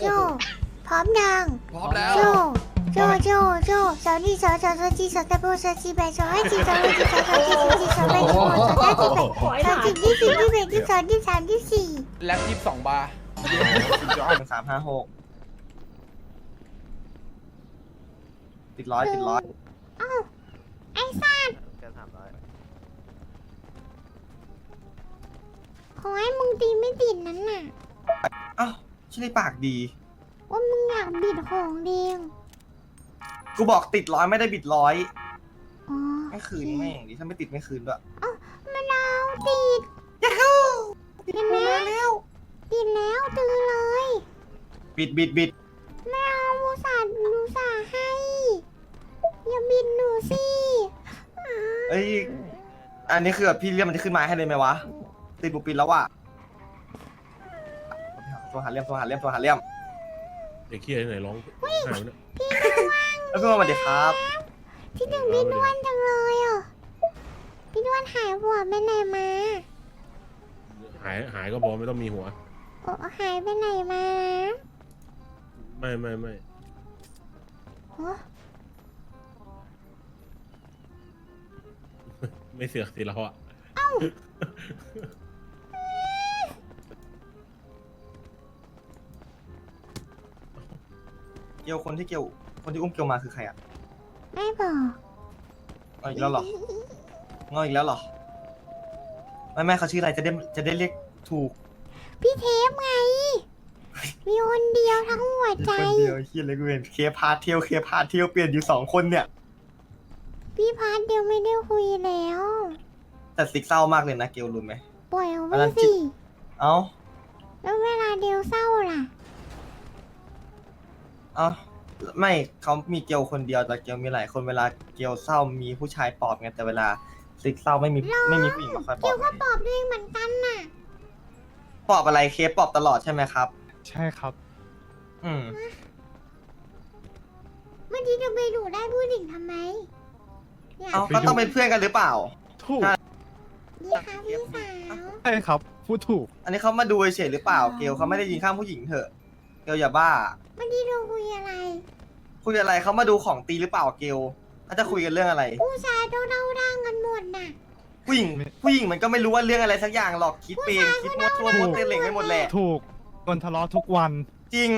โจ พร้อมยังพร้อมแล้ว โจ โจ โจ โจสาวนี่สาวสาวสาวจีสาวตะโบสาวจีแบสาวให้จีสาวให้จีสาวสาวจีสาวจีสาวแบสาวสาวจีแบสาวจีที่สี่ที่แบที่สองที่สามที่สี่แล็บยี่สิบสองบาร์สามห้าหกติดร้อยติดร้อยอ้าวไอ้สัตว์เกินสามร้อยขอให้มึงตีไม่ติดนั้นน่ะอ้าว ชื่อในปากดี ว่ามึงอยากบิดของเดีงกูบอกติดร้อยไม่ได้บิดร้อย อ๋อไม่คืนแม่งดิถ้าไม่ติดไม่คืนด้วยมันเอาติดเห็นไหมติดแล้วตื่นเลยบิดบิดบิดไม่เอาอุตส่าห์อุตส่าห์ให้ อย่าบิดหนูสิอ่าเอ้ย อันนี้คือแบบพี่เรียกมันจะขึ้นมาให้เลยไหมวะ ติดบุปผินแล้วว่ะ ตัวหาเลี่ยมตัวหาเลี่ยมตัวหาเลี่ยมเด็กเคียที่ไหนร้องหายไปเนี่ยแล้วพี่มาสวัสดีครับที่ถึงพี่ด้วนจังเลยอะพี่ด้วนหายหัวไปไหนมาหายหายก็พอไม่ต้องมีหัว โอ้หายไปไหนมาไม่ไม่ไม่โอ้ไม่เสือกสิเราอะ เกียวคนที่เกียวคนที่อุ้มเกียวมาคือใครอะไม่บอกงออีกแล้วเหรองออีกแล้วเหรอไม่ไม่เขาชื่ออะไรจะได้จะได้เรียกถูกพี่เทปไง มีคนเดียวทั้งหัวใจ คนเดียวเฮียเลยกูเห็นเคพาร์ทเที่ยวเคพาร์ทเที่ยวเปลี่ยนอยู่สองคนเนี่ย พี่พาร์ทเดียวไม่ได้คุยแล้ว แต่สิกเศร้ามากเลยนะเกียวรู้ไหม ปล่อยเอาอันไว้นั้นจิ สิ เอ้า แล้วเวลาเดียวเศร้าล่ะ เอ้าไม่เขามีเกียวคนเดียวแต่เกียวมีหลายคนเวลาเกียวเศร้ามีผู้ชายปลอบไงแต่เวลาสิกเศร้าไม่มีไม่มีผู้หญิงมาคอยปลเกี่อยบวก็ปอบด้วยเหมือนกันน่ะปลอบอะไรเคปลอบตลอดใช่ไหมครับ ใช่ครับ อืม เมื่อกี้จะไปดูได้ผู้หญิงทำไมเนี่ยเอ้าก็ต้องเป็นเพื่อนกันหรือเปล่า ถูกใช่ดีค่ะพี่สาว ใช่ครับ พูดถูก อันนี้เขามาดูเฉยๆหรือเปล่า เกลเขาไม่ได้ยินข้ามผู้หญิงเถอะ เกลอย่าบ้า เมื่อกี้เราคุยอะไร คุยอะไรเขามาดูของตีหรือเปล่าเกลเขาจะคุยกันเรื่องอะไร ผู้ชายเดาเดาดังกันหมดน่ะ ผู้หญิงผู้หญิงมันก็ไม่รู้ว่าเรื่องอะไรสักอย่างหรอกคิดเองคิดมั่วตัวมั่วเต้นเหล่งไม่หมดแหละถูกคนทะเลาะทุกวัน จริง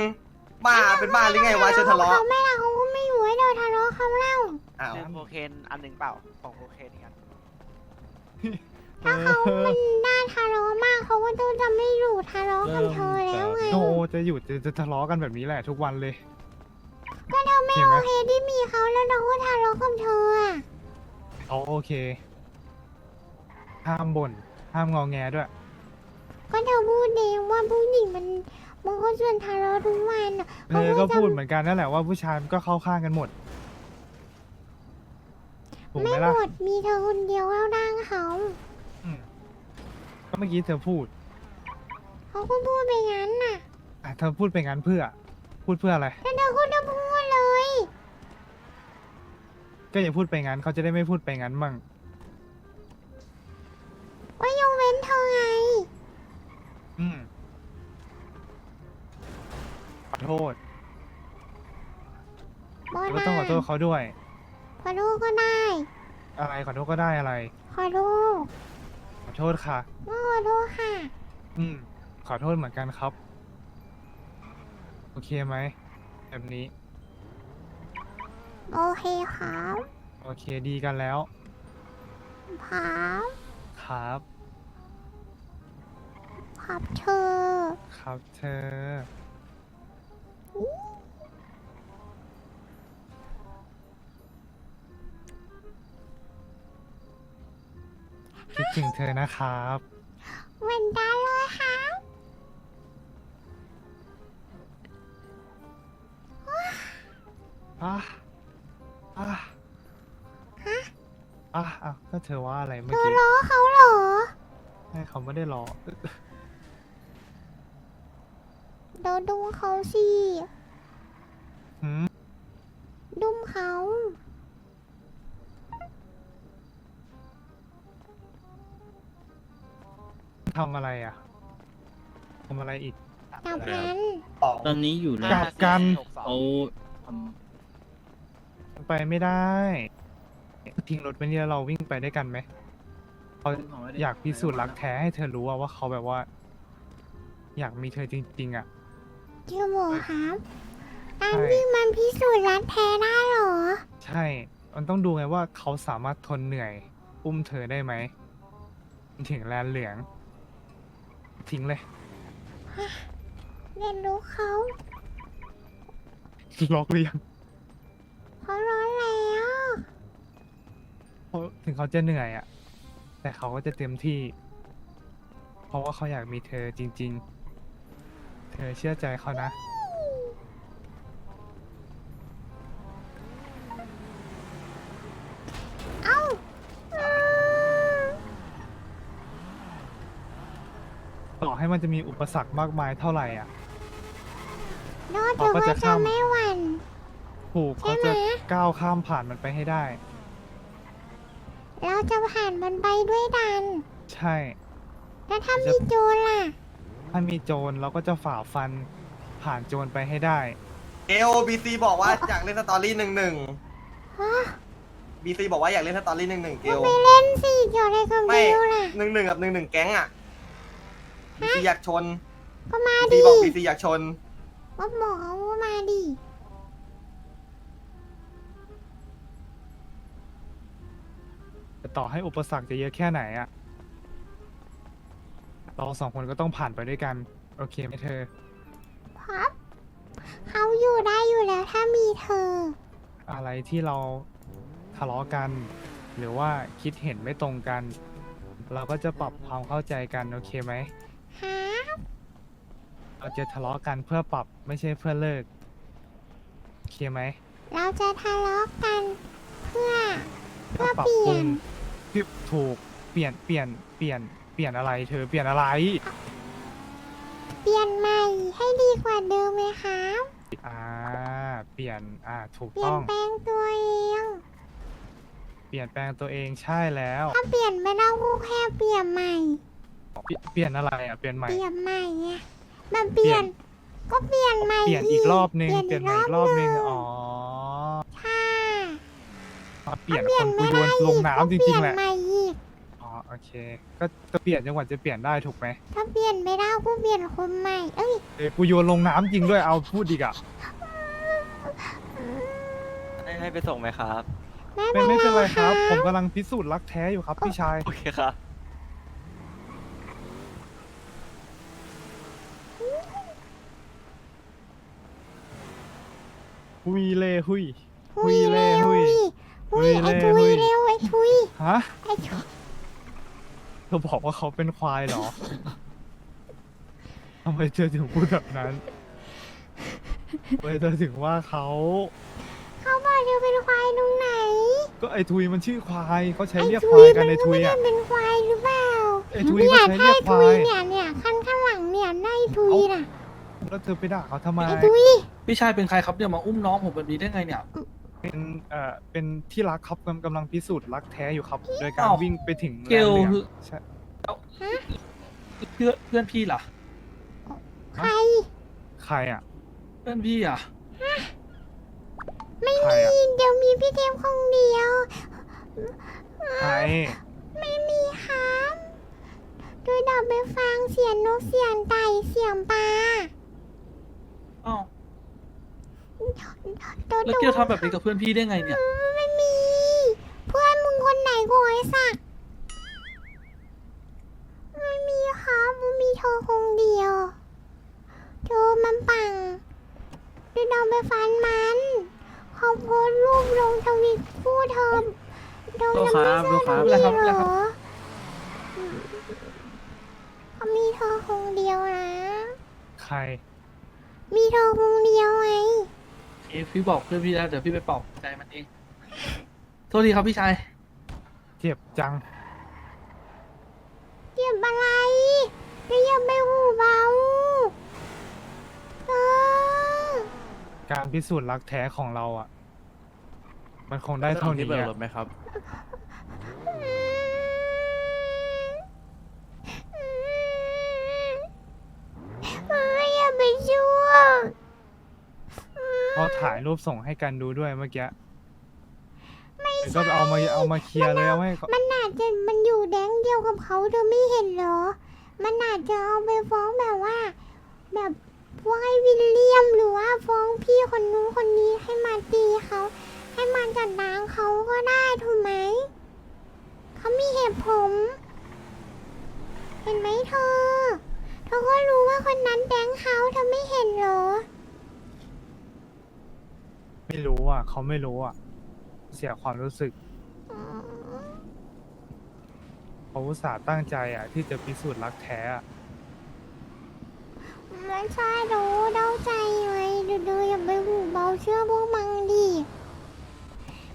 บ้าเป็นบ้าหรือไงวะชวนทะเลาะเขาไม่ละเขาก็ไม่อยู่ให้เราทะเลาะเขาเล่าอ้าวซื้อโคเคนอันหนึ่งเปล่าของโคเคนอีกอันเอ ถ้าเขาอมันน่าทะเลาะมากเขาก็ต้องจะไม่อยู่ทะเลาะกับเธอแล้วไง โนจะหยุดจะจะทะเลาะกันแบบนี้แหละทุกวันเลย ก็เธอไม่เห็นไหโอมเคที่มีเขาแล้วเราก็ทะเลาะกับเธออะเขาโอเค ห้ามบ่น ห้ามงอแงด้วย ก็เธอพูดเองว่าผู้หญิงมันมันก็ชวนทะเลาะทุกวันอะเธอก็พูดเหมือนกันนั่นแหละว่าผู้ชายมันก็เข้าข้างกันหมดถูกไหไม่มหล่ะมดมีเธอคนเดียวแล้วดังเขาอืมก็ เมื่อกี้เธอพูดเขาก็พูดไปงั้นน่ะอะเธอพูดไปงั้นเพื่อ พูดเพื่ออะไรแต่เธอก็จะพูดเลย ก็อย่าพูดไปงั้นเขาจะได้ไม่พูดไปงั้นมั่งว่ายกเว้นเธอไง อืมขอโทษบอแล้วก็ต้องขอโทษเขาด้วย ขอโทษก็ได้ อะไรขอโทษก็ได้อะไร ขอโทษขอ โทษค่ะว่าขอโทษค่ะ อืม ขอโทษเหมือนกันครับ โอเคไหม แบบนี้ โอเคครับโอเคดีกันแล้ว ครับครับ ครับเธอ ครับเธอ คิดถึงเธอนะครับ เหมือนกันเลยครับอะอะอะอะก็เธอว่าอะไรเธเมื่ออกี้ล้อเขาเหรอ ให้เขาไม่ได้รอเดี๋ยวดูเขาสิหืม ดุมเขา ทำอะไรอะทำอะไรอีก จับนั้นสองตอนนี้อยู่ในกลับกัน เขาทไปไม่ได้ ทิ้งรถไปเนี่ยเราวิ่งไปด้วยกันไหมเขาำอยากพิสูจน์รักแท้ให้เธอรู้ว่าว่าเขาแบบว่า อยากมีเธอจริง ๆอะเจ้าหมูครับการใช่ วิ่งมันพิสูจน์รักแท้ได้เหรอ ใช่ มันต้องดูไงว่าเขาสามารถทนเหนื่อย อุ้มเธอได้ไหม ถึงแลนเหลือง ทิ้งเลย เรียนรู้เขาล็อกหรือยังเขาร้อนแล้วเพราะถึงเขาจะเหนื่อยอะแต่เขาก็จะเต็มที่ เพราะว่าเขาอยากมีเธอจริง ๆ เธอเชื่อใจเขานะ เอ้าอืม ต่อ ให้มันจะมีอุปสรรคมากมายเท่าไหร่อะ โน้ตเขาถือก็ว่าจะจะข้ามไม่หวั่น ถูกใช่เขาไหมจะก้าวข้ามผ่านมันไปให้ได้ เราจะผ่านมันไปด้วยดัน ใช่ แล้วถ้าจะมีโจรล่ะ ถ้ามีโจรเราก็จะฝ่าฟันผ่านโจรไปให้ได้เอโอบีซีบอกว่าอยากเล่นสตอรี่หนึ่งหนึ่ง ฮะบีซีบอกว่าอยากเล่นสตอรี่หนึ่งหนึ่งเกก็ลไปเล่นสิเกี่ยวอะไรกับไม่บิวล่ะ หนึ่งหนึ่งกับหนึ่งหนึ่งแก๊งอะ บีซีอยากชนก็มาบีซีดิบอกบีซีอยากชนก็บอกเขาว่ามาดิแต่ต่อให้อุปสรรคจะเยอะแค่ไหนอะเราสองคนก็ต้องผ่านไปด้วยกัน โอเคไหมเธอ ครับเขาอยู่ได้อยู่แล้วถ้ามีเธอ อะไรที่เราทะเลาะกัน หรือว่าคิดเห็นไม่ตรงกัน เราก็จะปรับความเข้าใจกัน โอเคไหมครับ เราจะทะเลาะกันเพื่อปรับไม่ใช่เพื่อเลิกโอเคไหมเราจะทะเลาะกันเพื่อ เพื่อปรับเปลี่ปรุยงนที่ถูกเปลี่ยนเปลี่ยนเปลี่ยนเปลี่ยนอะไร เธอเปลี่ยนอะไร เปลี่ยนใหม่ให้ดีกว่าเดิมไหมครับอ่า เปลี่ยนอ่าถูกเปลี่ยต้นอง แปลงตัวเองเปลี่ยนแปลงตัวเองใช่แล้วถ้าเปลี่ยนไม่ได้ก็แค่เปลี่ยนใหม่เปลี่ยนเปลี่ยนอะไรอะเปลี่ยนใหม่ เปลี่ยนใหม่ไง มันเปลี่ยน ก็เปลี่ยนใหม่เปลี่ยนอีกรอบนึงเปลี่ยนเปลี่อียนกใหม่รอีอบกรอบนึงนึงอ๋อค่ะมาเปลี่ยนถ้าเปลี่คยนนกูไม่โยได้นลงน้ำจอีกริงๆแหก็ละ เปลี่ยนใหม่อีกอ๋อโอเค ก็จะเปลี่ยนจังหวัดจะเปลี่ยนได้ถูกไหมถ้าเปลี่ยนไม่ได้ก็เปลี่ยนคนใหม่ เอ้ยเอ้ยกูโยนลงน้ำจริงด้วยเอาพูดอีกอะ ให้ให้ไปส่งไหมครับ ไม่ไม่เป็นไม่เป็นไรไรคครัรับผมบกำลังพิสูจน์รักแท้อยู่ครับพี่ชาย โอเคครับ หุยเล่หุย หุยหุยเล่เร็วหุยหุยหุยไอ้เล่ทุหุยยเร็วไอ้ทุยฮะไอ้ทุยเธอบอกว่าเขาเป็นควายเหรอ ทำไมเธอถึงพูดแบบนั้นทำไมเธอถึงว่าเขา เขาบอกเธอเป็นควายตรงไหนก็ไอ้ทุยมันชื่อควายเขาใช้ไอ้เรียกทุควายยกันมัไอ้นก็ทุยไม่ได้อะ เป็นควายหรือเปล่าไอ้ทุยเนี่ยก็ใช้เรียกไอ้ทุยควายเนี่ยเนี่ยขั้นข้างหลังเนี่ยนายทุยน่ะแล้วเธอไปด่าเขาทำไม ไอ้ทุย พี่ชายเป็นใครครับเนี่ยมาอุ้มน้องผมแบบนี้ได้ไงเนี่ย เป็นเอ่อเป็นที่รักครับกำกำลังพิสูจน์รักแท้อยู่ครับ โดยการอ้าววิ่งไปถึงเกลแนหองคือใช่เพื่อนเพื่อนพี่ล่ะใคร ใครอะเพื่อนพี่อะไม่ใครมีอะเดี๋ยวมีพี่เทมคนเดียว ใครไม่มีครับดูดับไปฟังเสียงนกเสียงไก่เสียงปลาอ้าว ตัวแล้วเกลทำแบบนี้กับเพื่อนพี่ได้ไงเนี่ยไม่มี เพื่อนมึงคนไหนโกไอ้สักไม่มีครับมันมีเธอคงเดียวเธอมันปังดูดับไปฟันมันเขาโพสต์รูปลงทวิตพูดเธอเธอยังไม่ลูใช่กค้าทลูกค้าวีเหรอเขามีเธอคงเดียวนะ ใคร มีเธอคงเดียวไงเอ้ พี่บอกเพื่อนพี่แล้วเดี๋ยวพี่ไปปลอบใจมันเอง โทษทีครับพี่ชาย เจ็บจัง เก็บอะไรก็อย่าไปหูเบาเออการพิสูจน์รักแท้ของเราอะ มันคงได้เท่านี้อะเอออย่าไป ถ่ายรูปส่งให้กันดูด้วยเมื่อกี้เดี๋ยวก็เอามาเอามาเคลียร์เลยเอาให้เขามันอาจจะมันอยู่แดงเดียวกับเขาเธอไม่เห็นเหรอ มันอาจจะเอาไปฟ้องแบบว่า แบบฟ้องไอ้วิลเลียมหรือว่าฟ้องพี่คนนู้นคนนี้ให้มาตีเขา ให้มาจัดล้างเขาก็ได้ถูกไหม เขามีเหตุผลเห็นไหมเธอ เธอก็รู้ว่าคนนั้นแดงเขาเธอไม่เห็นเหรอ ไม่รู้อะเขาไม่รู้อะ เสียความรู้สึกเขาอุตส่าห์ตั้งใจอะ ที่จะพิสูจน์รักแท้อะไม่ใช่รู้เดาใจไงเดี๋ยเดี๋ยวอย่าไปหูเบาเชื่อพวกมังดิ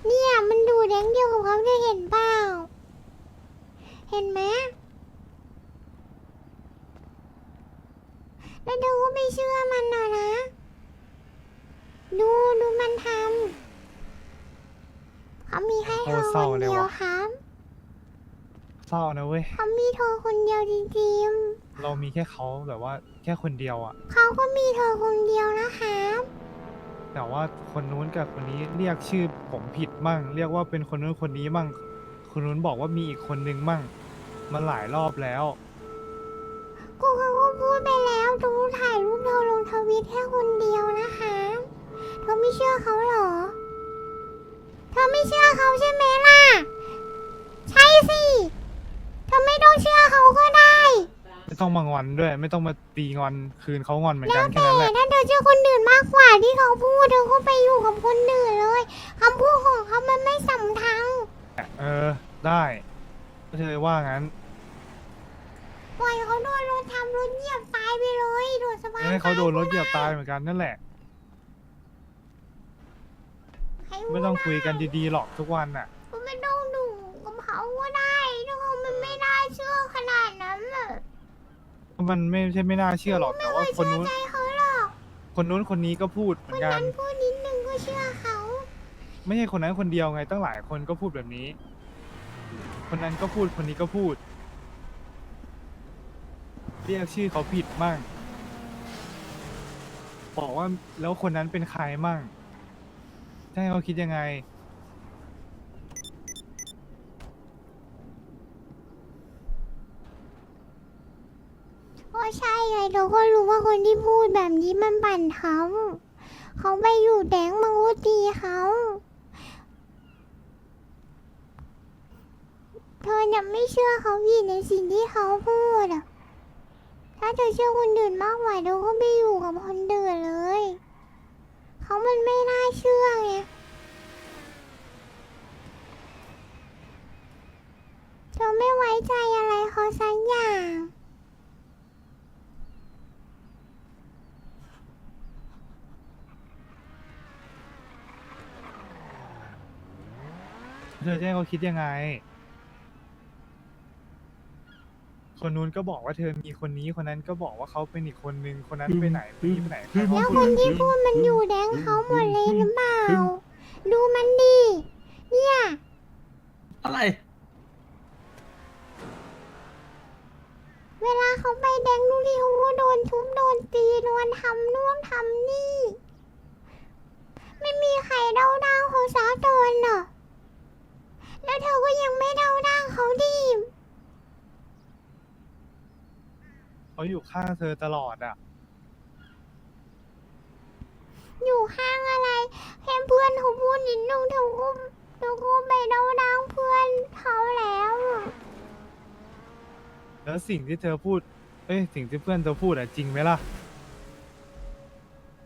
เนี่ยมันดูแดงเดียวกับเขาจะเห็นเปล่า เห็นไหมแล้วเดี๋ยวก็ไม่เชื่อมันหน่อยนะ ดูดูมันทำเขามีให้เธอคนเดียวครับเศร้านะเว้ย เขามีเธอคนเดียวจริงเรามีแค่เขาแบบว่าแค่คนเดียวอะๆเขาก็มีเธอคนเดียวนะครับแต่ว่าคนนู้นกับคนนี้เรียกชื่อผมผิดมั่ง เรียกว่าเป็นคนนู้นคนนี้มั่ง คนนู้นบอกว่ามีอีกคนนึงมั่งมันหลายรอบแล้ว กูเขาก็พูดไปแล้วดูถ่ายรูปเธอลงทวิตแค่คนเดียวนะคะ เธอไม่เชื่อเขาเหรอ เธอไม่เชื่อเขาใช่ไหมล่ะ ใช่สิ เธอไม่ต้องเชื่อเขาก็ได้ ไม่ต้องมางอนด้วย ไม่ต้องมาตีงอนคืนเขางอนเหมือนแล้กัวนแค่แต่นั้นแหละ ถ้าเธอเชื่อคนอื่นมากกว่าที่เขาพูดเธอก็ไปอยู่กับคนอื่นเลยคำพูดของเขามันไม่สำทังเออ ได้ถ้าเธอว่างั้นปล่อยเขาโดนรถทำรถเหยียบตายไปเลยโดนสบายให้เขาโดนรถเหยียบตายเหมือนกันนั่นแหละ ให้พูดไม่ต้องคุยกันดีๆหรอกทุกวันน่ะ ก็ไม่ต้องดูกับเขาก็ได้ถ้าเขามันไม่ได้เชื่อขนาดนั้นอะมันไม่ใช่ไม่น่าเชื่อหรอกแต่ว่าคนนู้น ใจเขาหรอกคนนู้นคนนี้ก็พูดเหมือนกัน นั้นพูดนิดนึงก็เชื่อเขาไม่ใช่คนนั้นคนเดียวไงตั้งหลายคนก็พูดแบบนี้ คนนั้นก็พูดคนนี้ก็พูด เรียกชื่อเขาผิดมั่งบอกว่าแล้วคนนั้นเป็นใครมั่ง จะให้เขาคิดยังไง ก็ใช่ไงเราก็รู้ว่าคนที่พูดแบบนี้มันปั่นเขา เขาไปอยู่แดงมังก็ตีเขา เธอยังไม่เชื่อเขาอีกในสิ่งที่เขาพูดอะถ้าเธอเชื่อคนอื่นมากกว่าเธอก็ไปอยู่กับคนอื่นเลย เขามันไม่น่าเชื่อไงเธอไม่ไว้ใจอะไรเขาสักอย่าง เธอจะให้เขาคิดยังไง คนนู้นก็บอกว่าเธอมีคนนี้คนนั้นก็บอกว่าเขาเป็นอีกคนนึงคนนั้นไปไหนคนนี้ไปไหนใครแล้วคนที่พูดมันอยู่แดงเขาหมดเลยหรือเปล่า ดูมันดีเนี่ย อะไร เวลาเขาไปแดงดูดิเขาโดนทุบโดนตีโดนทำนู่นทำนี่ ไม่มีใครเดาดังเขาสักตนหรอกแล้วเธอก็ยังไม่เดาดังเขาดี เขาอยู่ข้างเธอตลอดอะ อยู่ข้างอะไรแค่เพื่อนเขาพูดนิดนึงเธอก็เธอก็ไปเดาดังเพื่อนเขาแล้วอะแล้วสิ่งที่เธอพูด เอ้ย สิ่งที่เพื่อนเธอพูดอะจริงไหมล่ะ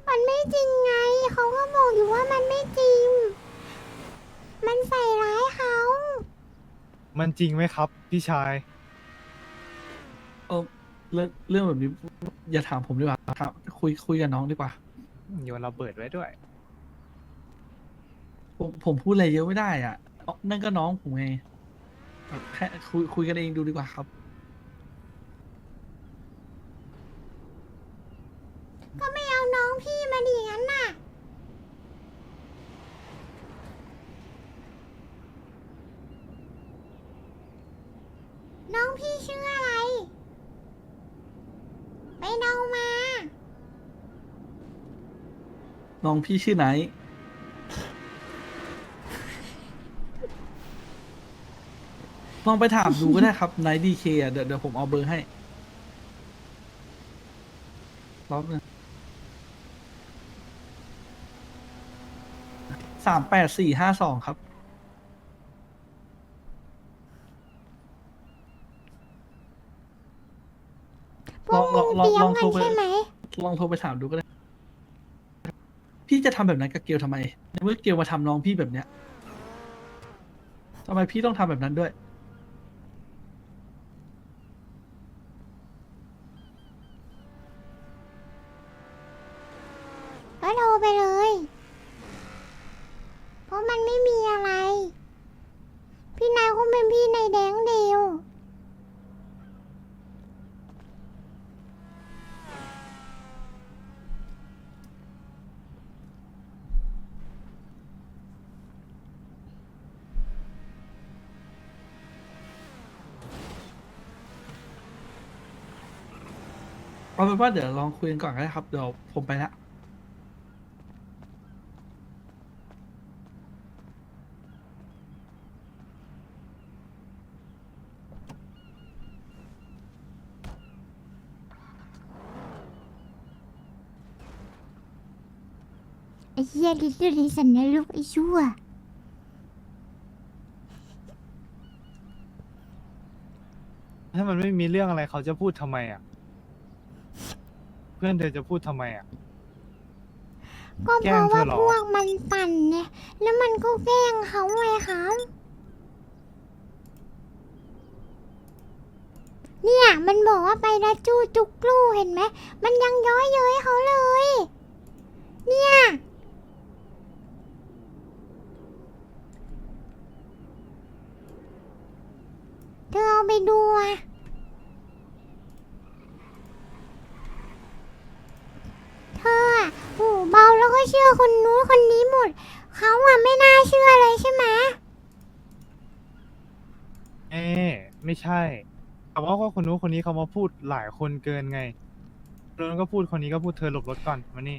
มันไม่จริงไง เขาก็บอกอยู่ว่ามันไม่จริง มันใส่ร้ายเขา มันจริงไหมครับ พี่ชาย เออ เรื่องเรื่องแบบนี้ อย่าถามผมดีกว่าครับ คุยคุยกับน้องดีกว่า โยนระเบิดไว้ด้วย ผมผมพูดอะไรเยอะไม่ได้อะอ๋อนั่นก็น้องผมไงแบบแค่คุยคุยกันเองดูดีกว่าครับ ก็ไม่เอาน้องพี่มาดีงั้นน่ะ น้องพี่ชื่ออะไร ไปเดามา น้องพี่ชื่อไนท์ลองไปถามดูก็ได้ครับไนท์ดีเคอะเดี๋ยวเดี๋ยวผมเอาเบอร์ให้รอบหนึงสามแปดสี่ห้าสองครับ พวกมึงลองเตรียลมองกัโทรนไป ใช่ไหม ลองโทรไปถามดูก็ได้ พี่จะทำแบบนั้นกับเกลทำไมในเมื่อเกลมาทำน้องพี่แบบเนี้ยทำไมพี่ต้องทำแบบนั้นด้วย ก็โทรไปเลย เพราะมันไม่มีอะไร พี่นายคงเป็นพี่นายแดงเดียว เอาเป็นว่าเดี๋ยวลองคุยกันก่อนก็ได้ครับ เดี๋ยวผมไปละไอ้เหี้ยลิตเติ้ลลิสันนรกไอ้ชั่ว ถ้ามันไม่มีเรื่องอะไรเขาจะพูดทำไมอะ เพื่อนเธอจะพูดทำไมอะ ก็แกเพล้งราะเธว่าอเหรอ พวกมันปั่นเนี่ย แล้วมันก็แกล้งเขาไงครับ เนี่ย มันบอกว่าไปดัจูจุกลูเห็นไหม มันยังย้อยเย้ยเขาเลย เนี่ย เธอเอาไปดูอะ เธ ออะหูเบาแล้วก็เชื่อคนนู้นคนนี้หมด เขาอะไม่น่าเชื่อเลยใช่ไหมเอ๊ะไม่ใช่แต่ว่าก็คนนู้นคนนี้เขามาพูดหลายคนเกินไงคนนู้นก็พูดคนนี้ก็พูดเธอหลบรถก่อนมานี่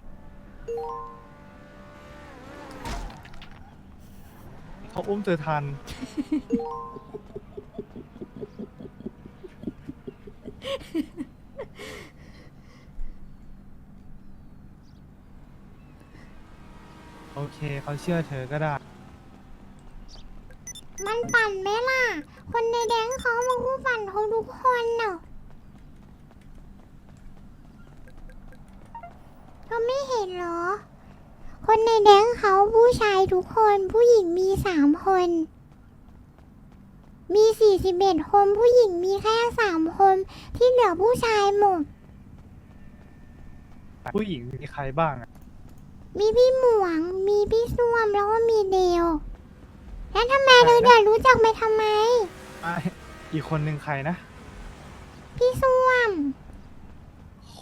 เขาอุ้มเธอทัน โอเคเขาเชื่อเธอก็ได้ มันปั่นไหมล่ะ คนในแดงเขามาคู่ปั่นเขาทุกคนเน่ะเธอไม่เห็นเหรอ คนในแดงเขาผู้ชายทุกคน ผู้หญิงมีสามคน มีสี่สิบเอ็ดคน ผู้หญิงมีแค่สามคน ที่เหลือผู้ชายหมด ผู้หญิงมีใครบ้างอะ มีพี่หมวง มีพี่ส้วมแล้วก็มีเดวแล้วทำไมเธอเดือดรู้จักไปทำไม อะอีกคนหนึ่งใครนะ พี่ส้วม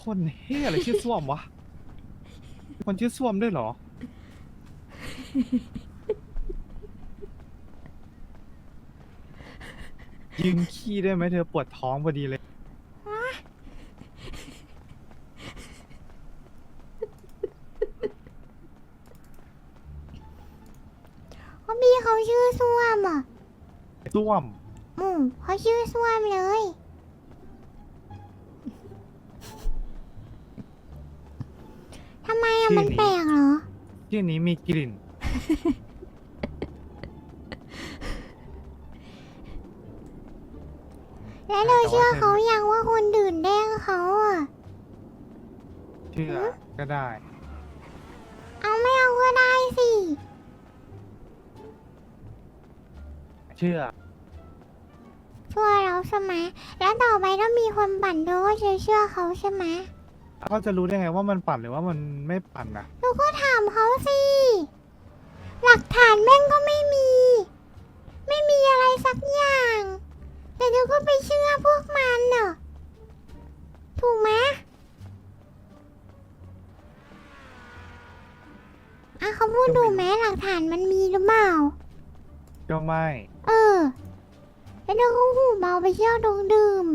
คนเฮียอะไรชื่อส้วมวะ คนชื่อส้วมด้วยเหรอ ยืนขี้ได้ไหมเธอปวดท้องพอดีเลย เพราะพี่เขา ชื่อส้วมอะส้วม อืมเขาชื่อส้วมเลย ทำไมอะชื่อมันนี้แปลกเหรอ ชื่อนี้มีกลิ่น แล้วเธอเชื่อเขายังว่าคนดื่นแดงเขาอะ เชื่อก็ได้ เอาไม่เอาก็ได้สิ เชื่อช่วยเราใช่ไหมแล้วต่อไปถ้ามีคนปั่นเธอก็จะเชื่อเขาใช่ไหมเขาจะรู้ได้ไงว่ามันปั่นหรือว่ามันไม่ปั่นนะเราก็ถามเขาสิ หลักฐานแม่งก็ไม่มี ไม่มีอะไรสักอย่าง แต่เธอก็ไปเชื่อพวกมันเนอะถูกไหมอะเขาพูดดูไหมหลักฐานมันมีหรือเปล่า ก็ไม่ เออ แล้วเธอก็หูเบาไปเที่ยวดงดื่ม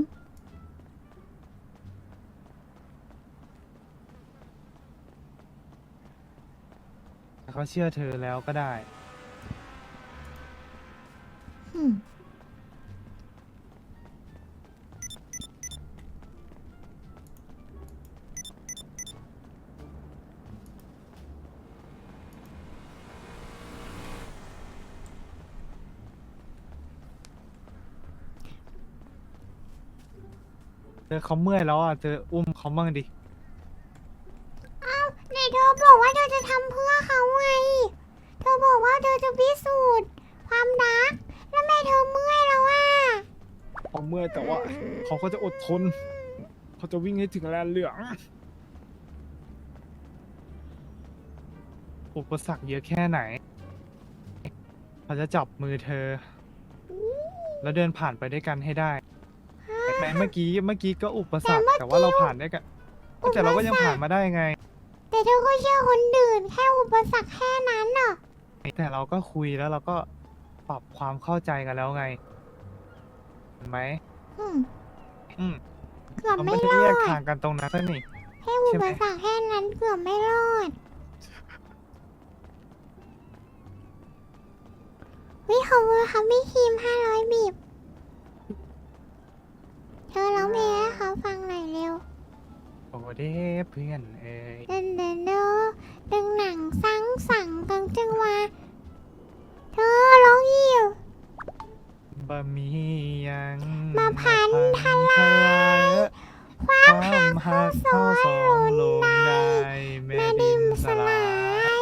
เขาเชื่อเธอแล้วก็ได้ เธอเขาเมื่อยแล้วอะเธออุ้มเขาบ้างดิ ไหนเธอบอกว่าเธอจะทำเพื่อเขาไง เธอบอกว่าเธอจะพิสูจน์ความรัก แล้วแม่เธอเมื่อยแล้วอะ เขาเมื่อยแต่ว่าเขาก็จะอดทน เขาจะวิ่งให้ถึงแลนเหลืองอุปสรรคเยอะแค่ไหนเขาจะจับมือเธอ แล้วเดินผ่านไปด้วยกันให้ได้ แม้เมื่อกี้เมื่อกี้ก็อุปสรรคแต่ว่าเราผ่านได้กันแต่เราก็ยังผ่านมาได้ไง แต่เธอก็เชื่อคนอื่นแค่อุปสรรคแค่นั้นน่ะแต่เราก็คุยแล้วเราก็ปรับความเข้าใจกันแล้วไงเห็นไหมอืมอืมเกือบเราไม่ไม่ได้รอแยกดทางกันตรงนั้นซะนี่ แค่อุปสรรคแค่นั้นเกือบไม่รอดวิขอบคุณค่ะพี่คิมห้าร้อยบีบ เธอร้องเพลงให้เขาฟังหน่อยเร็วโอ้เด้เพื่อนเอ้ยเดินเดินเดินดึงหนังสังสั่งกังจังหวะเธอร้องหิวบะมียังมาพันทลายความหักเข้าสองลงได้แม่แม่ดิดินมสสลาลายย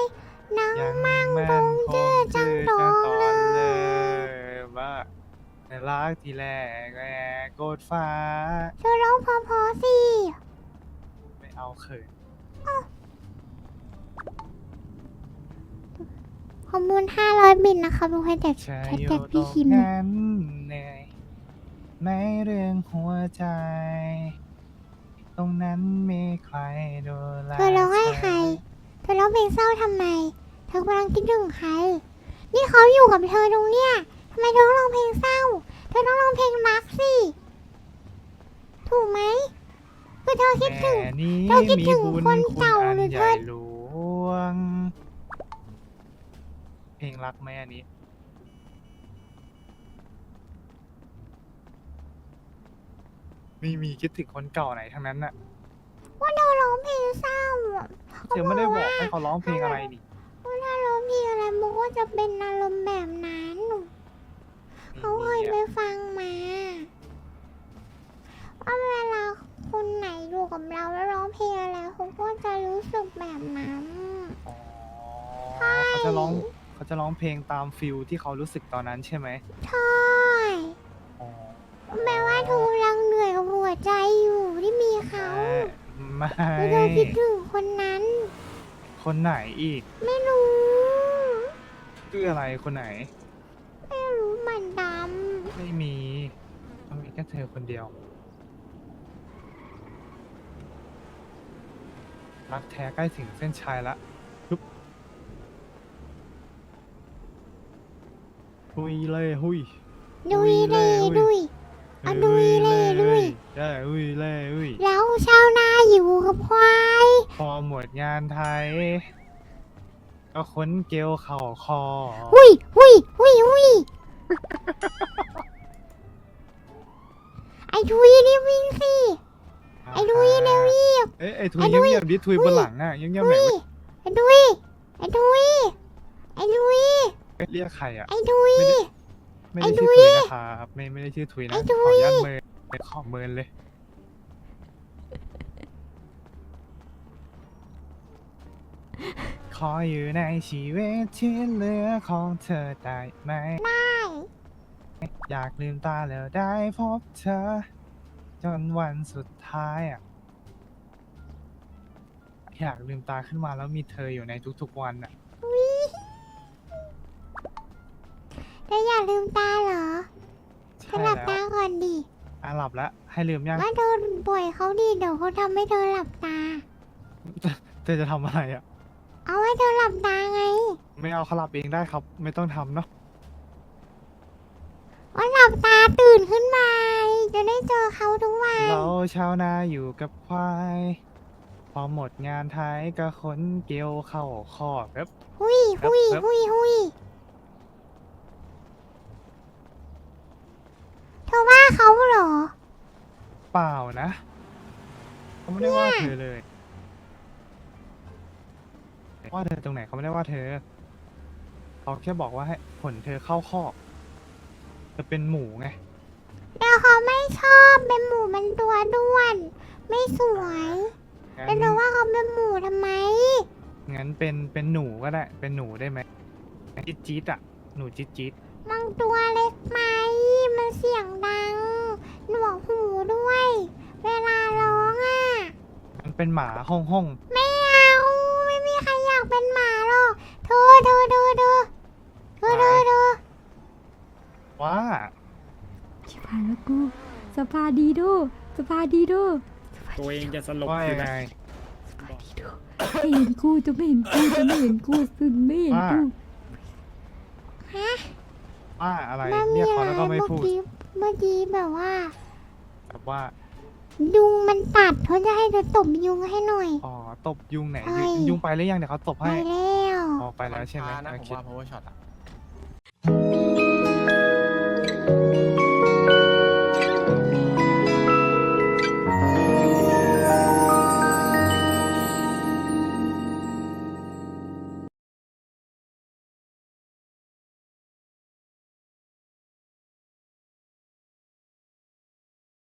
น้องยังมั่งแม่บนงคชื่องจัชื่งอโดจังงตเลอนเลยยว่าในรักที่แรกแรก โกดฟ้า เธอร้องพอๆสิ ไม่เอาเขินขอบคุณห้าร้อยบินนะคะทุกคนแต่ใช่แต่อยู่แต่ตรพี่งคิมนั้นเหนื่อยในเรื่องหัวใจ ตรงนั้นมีใครดูแลเธอร้องให้ใครเธอเธอร้องเพลงเศร้าทำไม เธอกำลังคิดถึงใคร นี่เขาอยู่กับเธอตรงเนี้ยทำไมเธอต้องร้องเพลงเศร้า เธอต้องร้องเพลงรักสิ ถูกไหมคือเธอคิดถึงแต่นี้เธอคิดมีถึงบุญคนคุณเก่าอันหรือใหเธญ่อหลวง เพลงรักไหมอันนี้ ไม่มีคิดถึงคนเก่าไหนทั้งนั้นน่ะว่าเธอร้องเพลงเศร้าอะเธอไม่ได้บอกให้เขาร้องเพลงอะไรนี่ว่าถ้าร้องเพลงอะไรมันก็จะเป็นอารมณ์แบบนั้น เขาเคยไปฟังมา ว่าเวลาคนไหนอยู่กับเราแล้วร้องเพลงอะไรเขาก็จะรู้สึกแบบนั้นอ๋อใช่ เขาจะร้องเขาจะร้องเพลงตามฟิลที่เขารู้สึกตอนนั้นใช่ไหมใช่อ๋อแม้ว่าเธอกำลังเหนื่อยกับหัวใจอยู่ที่มีเขาไม่แล้วเธอคิดถึงคนนั้น คนไหนอีกไม่รู้คืออะไรคนไหน ไม่รู้เหมือนดไม่มีมันมีแค่เธอคนเดียว รักแท้ใกล้ถึงเส้นชัยละปุ๊บหุยเลยหุยำดุยเล่ดุย อะดุยเล่ดุย ได้หุยเล่หุยแล้วชาวนาอยู่กับควาย พอหมดงานไทย ก็ค้นเกลียวเข่าคอหุยหุยหุยหุยไอ้ทุยนี่วิ่งสิ ไอ้ทุยเร็วรีบเอ้ยไอ้ทุยไอ้ทุย เงียบๆดิทุยทุยบนหลังอะเงียบๆหทุน่อยยเว้ยไอ้ทุยไอ้ทุยไอ้ทุยเอ้ยเรียกใครอะ ไอ้ทุย ไม่ไอ้ได้ชื่อทุทุยยนะครับไม่ไม่ได้ชื่อทุยนะไอ้ขทุอยอนุญาตเมินขอเมินเลย ขออยู่ในชีวิตที่เหลือของเธอได้ไหม ได้ อยากลืมตาแล้วได้พบเธอ จนวันสุดท้ายอะ อยากลืมตาขึ้นมาแล้วมีเธออยู่ในทุกๆวันอะเธออย่าลืมตาเหรอเธใช่อหลับแล้วตาก่อนดิอะหลับแล้ว ให้ลืมยัง ว่าเธอปล่อยเขาดิเดี๋ยวเขาทำให้เธอหลับตา เธอจะทำอะไรอะ เอาให้เธอหลับตาไง ไม่เอาเขาหลับเองได้ครับ ไม่ต้องทำเนาะ ว่าหลับตาตื่นขึ้นมา จะได้เจอเขาทุกวัน เราชาวนาอยู่กับควาย พอหมดงานท้ายก็ขนเกลียวเข้าคอกครับ หุยหุยครับ หุยหุยเธอว่าเขาเหรอ เปล่านะเขาไม่ได้ว่าเธอเลย ว่าเธอตรงไหนเขาไม่ได้ว่าเธอเขาแค่บอกว่าให้ผลเธอเข้าคอก เธอเป็นหมูไง แต่เขาไม่ชอบเป็นหมูมันตัวด้วน ไม่สวยงั้นแล้วเธอว่าเขาเป็นหมูทำไม งั้นเป็นเป็นหนูก็ได้ เป็นหนูได้ไหมจี๊ดจี๊ดอะหนูจี๊ดจี๊ดมันตัวเล็กไหม มันเสียงดัง หนวกหูด้วย เวลาร้องอะ มันเป็นหมาห้องห้องไม่เอา ไม่มีใครอยากเป็นหมาหรอก เธอเธอเธอเธอเธอเธอเธอ ว่าชิบหายแล้วกูสภาดีโดสภาดีโดตัวเองจะสลบว่าอยู่ยังไง นะสภาดีโดไม่เห็นกูจะไม่เห็นกูจะไม่เห็นกูจะไม่เห็นกูฮะว่าอะไรมันมีเรียกอะเขาไรแล้วก็ไม่เมื่อพูดกี้เมื่อกี้แบบว่า แบบว่ายุงมันตัดเขาจะให้เธอตบยุงให้หน่อย อ๋อตบยุงไหนใช่ยุงยุงไปหรือยังเดี๋ยวเขาตบไปให้แล้ว อ๋อไปแล้วใช่ไหมนะโอผมเคว่า power shot อะ